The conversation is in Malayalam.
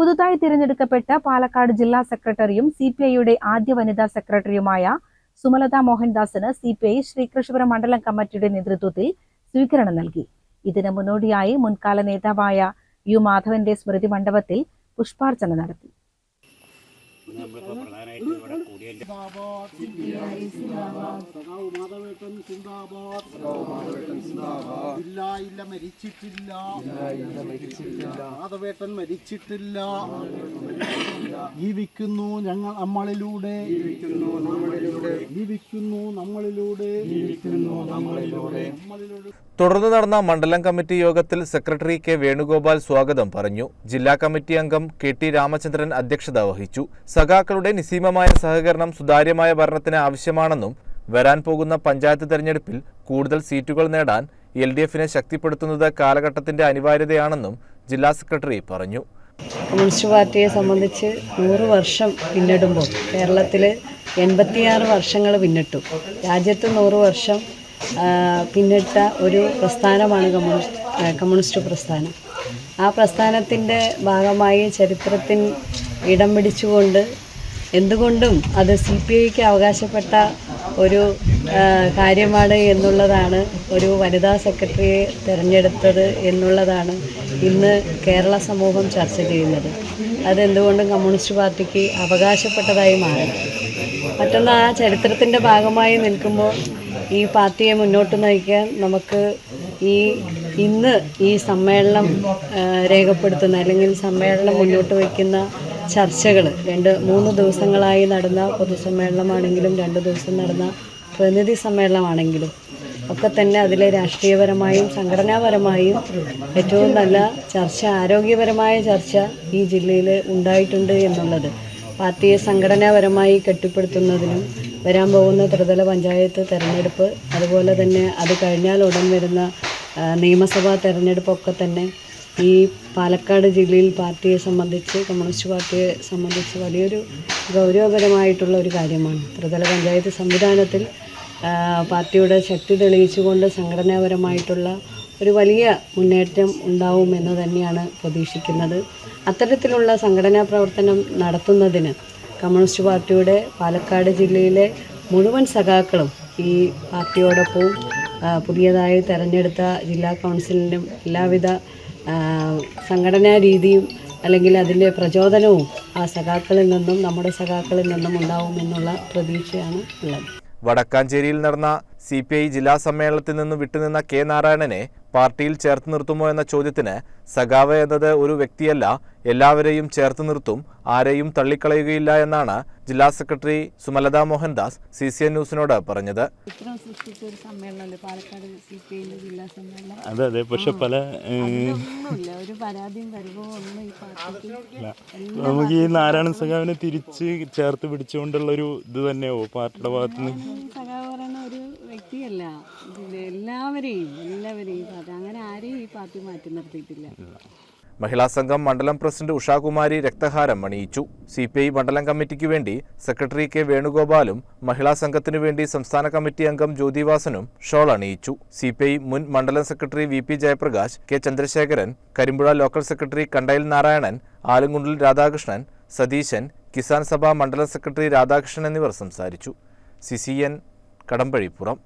പുതുതായി തിരഞ്ഞെടുക്കപ്പെട്ട പാലക്കാട് ജില്ലാ സെക്രട്ടറിയും സി പി ഐയുടെ ആദ്യ വനിതാ സെക്രട്ടറിയുമായ സുമലത മോഹൻദാസിന് സി പി ഐ ശ്രീകൃഷ്ണപുരം മണ്ഡലം കമ്മിറ്റിയുടെ നേതൃത്വത്തിൽ സ്വീകരണം നൽകി. ഇതിന് മുന്നോടിയായി മുൻകാല നേതാവായ യു മാധവന്റെ സ്മൃതി മണ്ഡപത്തിൽ പുഷ്പാർച്ചന നടത്തി. സഖാവ് മാധവേട്ടൻ സിന്ദാബാദ്. ഇല്ല ഇല്ല മരിച്ചിട്ടില്ല. മാധവേട്ടൻ മരിച്ചിട്ടില്ല. ജീവിക്കുന്നു ഞങ്ങൾ നമ്മളിലൂടെ. ജീവിക്കുന്നു നമ്മളിലൂടെ. നമ്മളിലൂടെ. തുടർന്ന് നടന്ന മണ്ഡലം കമ്മിറ്റി യോഗത്തിൽ സെക്രട്ടറി കെ വേണുഗോപാൽ സ്വാഗതം പറഞ്ഞു. ജില്ലാ കമ്മിറ്റി അംഗം കെ ടി രാമചന്ദ്രൻ അധ്യക്ഷത വഹിച്ചു. സഖാക്കളുടെ നിസീമമായ സഹകരണം സുതാര്യമായ ഭരണത്തിന് ആവശ്യമാണെന്നും വരാൻ പോകുന്ന പഞ്ചായത്ത് തെരഞ്ഞെടുപ്പിൽ കൂടുതൽ സീറ്റുകൾ നേടാൻ എൽ ഡി എഫിനെ ശക്തിപ്പെടുത്തുന്നത് കാലഘട്ടത്തിന്റെ അനിവാര്യതയാണെന്നും ജില്ലാ സെക്രട്ടറി പറഞ്ഞു. കമ്മ്യൂണിസ്റ്റ് പാർട്ടിയെ സംബന്ധിച്ച് നൂറ് വർഷം പിന്നിടുമ്പോൾ കേരളത്തിൽ എൺപത്തിയാറ് വർഷങ്ങൾ പിന്നിട്ടു. രാജ്യത്ത് നൂറ് വർഷം പിന്നിട്ട ഒരു പ്രസ്ഥാനമാണ് കമ്മ്യൂണിസ്റ്റ് കമ്മ്യൂണിസ്റ്റ് പ്രസ്ഥാനം. ആ പ്രസ്ഥാനത്തിന്റെ ഭാഗമായി ചരിത്രത്തിൽ ഇടം പിടിച്ചുകൊണ്ട് എന്തുകൊണ്ടും അത് സി പി ഐക്ക് അവകാശപ്പെട്ട ഒരു കാര്യമാണ് എന്നുള്ളതാണ്. ഒരു വനിതാ സെക്രട്ടറിയെ തിരഞ്ഞെടുത്തത് എന്നുള്ളതാണ് ഇന്ന് കേരള സമൂഹം ചർച്ച ചെയ്യുന്നത്. അതെന്തുകൊണ്ടും കമ്മ്യൂണിസ്റ്റ് പാർട്ടിക്ക് അവകാശപ്പെട്ടതായി മാറി മറ്റൊന്ന് ആ ചരിത്രത്തിന്റെ ഭാഗമായി നിൽക്കുമ്പോൾ ഈ പാർട്ടിയെ മുന്നോട്ട് നയിക്കാൻ നമുക്ക് ഈ ഇന്ന് ഈ സമ്മേളനം രേഖപ്പെടുത്തുന്ന അല്ലെങ്കിൽ സമ്മേളനം മുന്നോട്ട് വയ്ക്കുന്ന ചർച്ചകൾ രണ്ട് മൂന്ന് ദിവസങ്ങളായി നടന്ന പൊതുസമ്മേളനമാണെങ്കിലും രണ്ട് ദിവസം നടന്ന പ്രതിനിധി സമ്മേളനമാണെങ്കിലും. ഒക്കെ തന്നെ അതിലെ രാഷ്ട്രീയപരമായും സംഘടനാപരമായും ഏറ്റവും നല്ല ചർച്ച ആരോഗ്യപരമായ ചർച്ച ഈ ജില്ലയിൽ ഉണ്ടായിട്ടുണ്ട് എന്നുള്ളത്. പാർട്ടിയെ സംഘടനാപരമായി കെട്ടിപ്പടുത്തുന്നതിനും വരാൻ പോകുന്ന ത്രിതല പഞ്ചായത്ത് തെരഞ്ഞെടുപ്പ് അതുപോലെ തന്നെ അത് കഴിഞ്ഞാൽ ഉടൻ വരുന്ന നിയമസഭാ തെരഞ്ഞെടുപ്പൊക്കെ തന്നെ ഈ പാലക്കാട് ജില്ലയിൽ പാർട്ടിയെ സംബന്ധിച്ച് കമ്മ്യൂണിസ്റ്റ് പാർട്ടിയെ സംബന്ധിച്ച് വലിയൊരു ഗൗരവപരമായിട്ടുള്ള ഒരു കാര്യമാണ്. ത്രിതല പഞ്ചായത്ത് സംവിധാനത്തിൽ പാർട്ടിയുടെ ശക്തി തെളിയിച്ചുകൊണ്ട് സംഘടനാപരമായിട്ടുള്ള ഒരു വലിയ മുന്നേറ്റം ഉണ്ടാവുമെന്ന് തന്നെയാണ് പ്രതീക്ഷിക്കുന്നത്. അത്തരത്തിലുള്ള സംഘടനാ പ്രവർത്തനം നടത്തുന്നതിന് കമ്മ്യൂണിസ്റ്റ് പാർട്ടിയുടെ പാലക്കാട് ജില്ലയിലെ മുഴുവൻ സഖാക്കളും ഈ പാർട്ടിയോടൊപ്പവും പുതിയതായി തെരഞ്ഞെടുത്ത ജില്ലാ കൗൺസിലിനും എല്ലാവിധ സംഘടനാ രീതിയും അല്ലെങ്കിൽ അതിന്റെ പ്രചോദനവും ആ സഖാക്കളിൽ നിന്നും നമ്മുടെ സഖാക്കളിൽ നിന്നും ഉണ്ടാവുമെന്നുള്ള പ്രതീക്ഷയാണ് ഉള്ളത്. വടക്കാഞ്ചേരിയിൽ നടന്ന സി പി ഐ ജില്ലാ സമ്മേളനത്തിൽ നിന്ന് വിട്ടുനിന്ന കെ നാരായണനെ പാർട്ടിയിൽ ചേർത്ത് നിർത്തുമോ എന്ന ചോദ്യത്തിന് സഖാവ് എന്നത് ഒരു വ്യക്തിയല്ല. എല്ലാവരെയും ചേർത്ത് നിർത്തും ആരെയും തള്ളിക്കളയുകയില്ല എന്നാണ് ജില്ലാ secretary Sumalatha Mohandas C C N ന്യൂസിനോട് പറഞ്ഞത്. ചിത്രം സൃഷ്ടിച്ച ഒരു സമ്മേളനമല്ലേ? പാലക്കാട് സി ജില്ലാ സമ്മേളനം? അതെ അതെ. പക്ഷെ പല ഒന്നുമില്ല ഒരു പരാതിയും പരിഭവവും ഈ പാർട്ടിക്ക് നമുക്ക് ഈ നാരായണ സഖാവിനെ തിരിച്ച് ചേർത്ത് പിടിച്ചുകൊണ്ടുള്ള ഒരു ഇത് തന്നെയാവോ പാർട്ടിയുടെ ഭാഗത്തുനിന്ന്? സഖാവ് പറയുന്ന ഒരു വ്യക്തിയല്ല. അങ്ങനെ ഈ പാർട്ടി മാറ്റി മഹിളാ സംഘം മണ്ഡലം പ്രസിഡന്റ് ഉഷാകുമാരി രക്തഹാരം അണിയിച്ചു. സി പി ഐ മണ്ഡലം കമ്മിറ്റിക്ക് വേണ്ടി സെക്രട്ടറി കെ വേണുഗോപാലും മഹിളാ സംഘത്തിനു വേണ്ടി സംസ്ഥാന കമ്മിറ്റി അംഗം ജ്യോതിവാസനും ഷോൾ അണിയിച്ചു. സി പി ഐ മുൻ മണ്ഡലം secretary V P Jayaprakash K Chandrasekharan Karimpuzha local secretary Kandayil Narayanan Alankundil Radhakrishnan Sathishan Kisan Sabha മണ്ഡലം സെക്രട്ടറി രാധാകൃഷ്ണൻ എന്നിവർ സംസാരിച്ചു. C C N Kadampazhipuram.